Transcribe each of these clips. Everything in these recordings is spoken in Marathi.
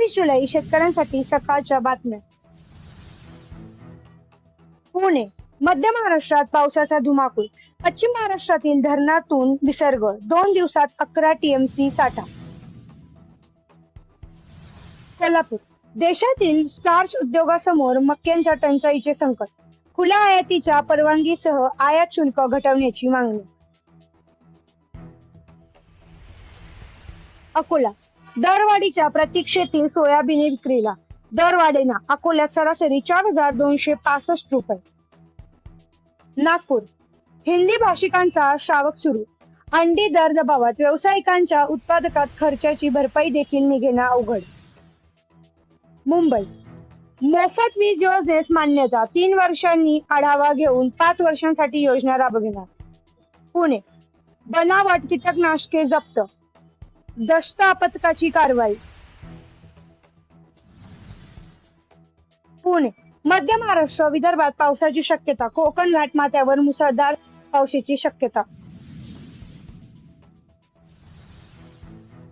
अठ्ठावीस जुलै शेतकऱ्यांसाठी सकाळच्या बातम्या. पुणे मध्य महाराष्ट्रात पावसाचा धुमाकूळ. पश्चिम महाराष्ट्रातील धरणातून विसर्ग. दोन दिवसात अकरा टीएमसी साठा. कोल्हापूर देशातील स्टार्च उद्योगासमोर मक्क्यांच्या टंचाईचे संकट. खुल्या आयातीच्या परवानगीसह आयात शुल्क घटवण्याची मागणी. अकोला दरवाढीच्या प्रतीक्षेतील सोयाबीन विक्रीला दरवाढीना अकोल्यात सरासरी चार हजार दोनशे पासष्ट रुपये. नागपूर हिंदी भाषिकांचा श्रावक सुरू. अंडी दर दबावात व्यावसायिकांच्या उत्पादकात खर्चाची भरपाई देखील निघेना अवघड. मुंबई मोफत वीज योजनेस मान्यता तीन वर्षांनी आढावा घेऊन पाच वर्षांसाठी योजना राबविणार. पुणे बनावट कीटकनाशके जप्त. दस्त आपत्काची कारवाई. पुणे मध्य महाराष्ट्र विदर्भात पावसाची शक्यता. कोकण घाटमाथ्यावर मुसळधार पावसाची शक्यता.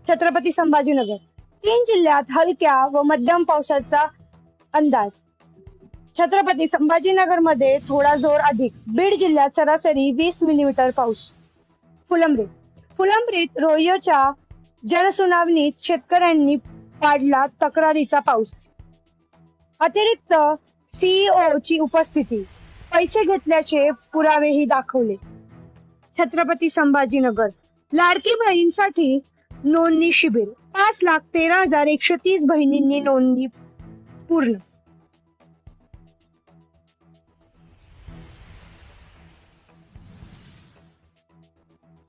छत्रपती संभाजीनगर. तीन जिल्ह्यात हलक्या व मध्यम पावसाचा अंदाज. छत्रपती संभाजीनगरमध्ये थोडा जोर अधिक. बीड जिल्ह्यात सरासरी वीस मिलीमीटर पाऊस. फुलंब्री. फुलंब्रीत रोह्योच्या जनसुनावणीत शेतकऱ्यांनी पाडला तक्रारीचा पाऊस. अतिरिक्त सीईओ ची उपस्थिती. पैसे घेतल्याचे पुरावेही दाखवले. छत्रपती संभाजीनगर. लाडकी बहीणसाठी नोंदणी शिबिर. पाच लाख तेरा हजार एकशे तीस बहिणींनी नोंदणी पूर्ण.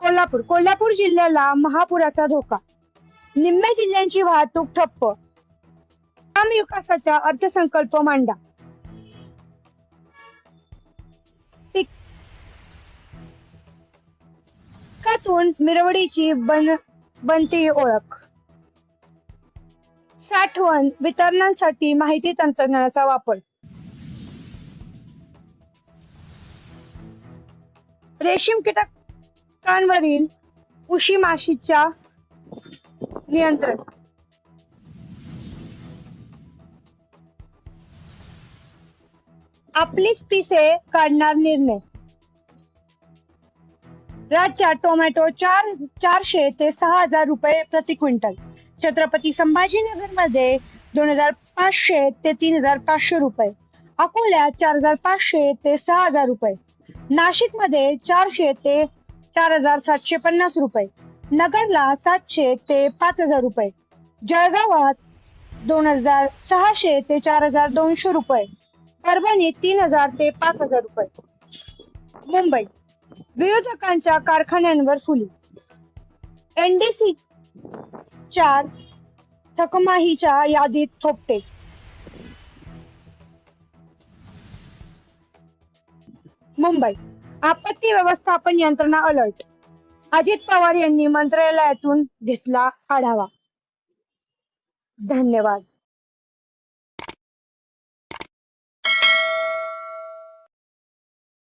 कोल्हापूर. कोल्हापूर जिल्ह्याला महापुराचा धोका. निम्म्या जिल्ह्यांची वाहतूक ठप्प. ग्राम विकासाचा अर्थसंकल्प मांडा. मिरवडीची बन बनती ओळख. साठवण वितरणासाठी माहिती तंत्रज्ञानाचा वापर. रेशीम कीटक कीटकांवरील उशी माशीच्या नियंत्रण. आपलीच पिसे काढणार निर्णय. राज्यात टोमॅटो चार चारशे ते सहा हजार रुपये प्रति क्विंटल. छत्रपती संभाजीनगरमध्ये दोन हजार पाचशे ते तीन हजार पाचशे रुपये. अकोल्यात चार हजार पाचशे ते सहा हजार रुपये. नाशिकमध्ये चारशे ते चार हजार सातशे पन्नास रुपये. नगरला सातशे ते पाच हजार रुपये. जळगावात दोन हजार सहाशे ते चार हजार दोनशे रुपये. परभणीत तीन हजार ते पाच हजार रुपये. मुंबई. विरोधकांच्या कारखान्यांवर फुली. एनडीसी चार थकमाहीच्या यादीत थोपटे. मुंबई. आपत्ती व्यवस्थापन यंत्रणा अलर्ट. अजित पवार यांनी मंत्रालयातून घेतला आढावा. धन्यवाद.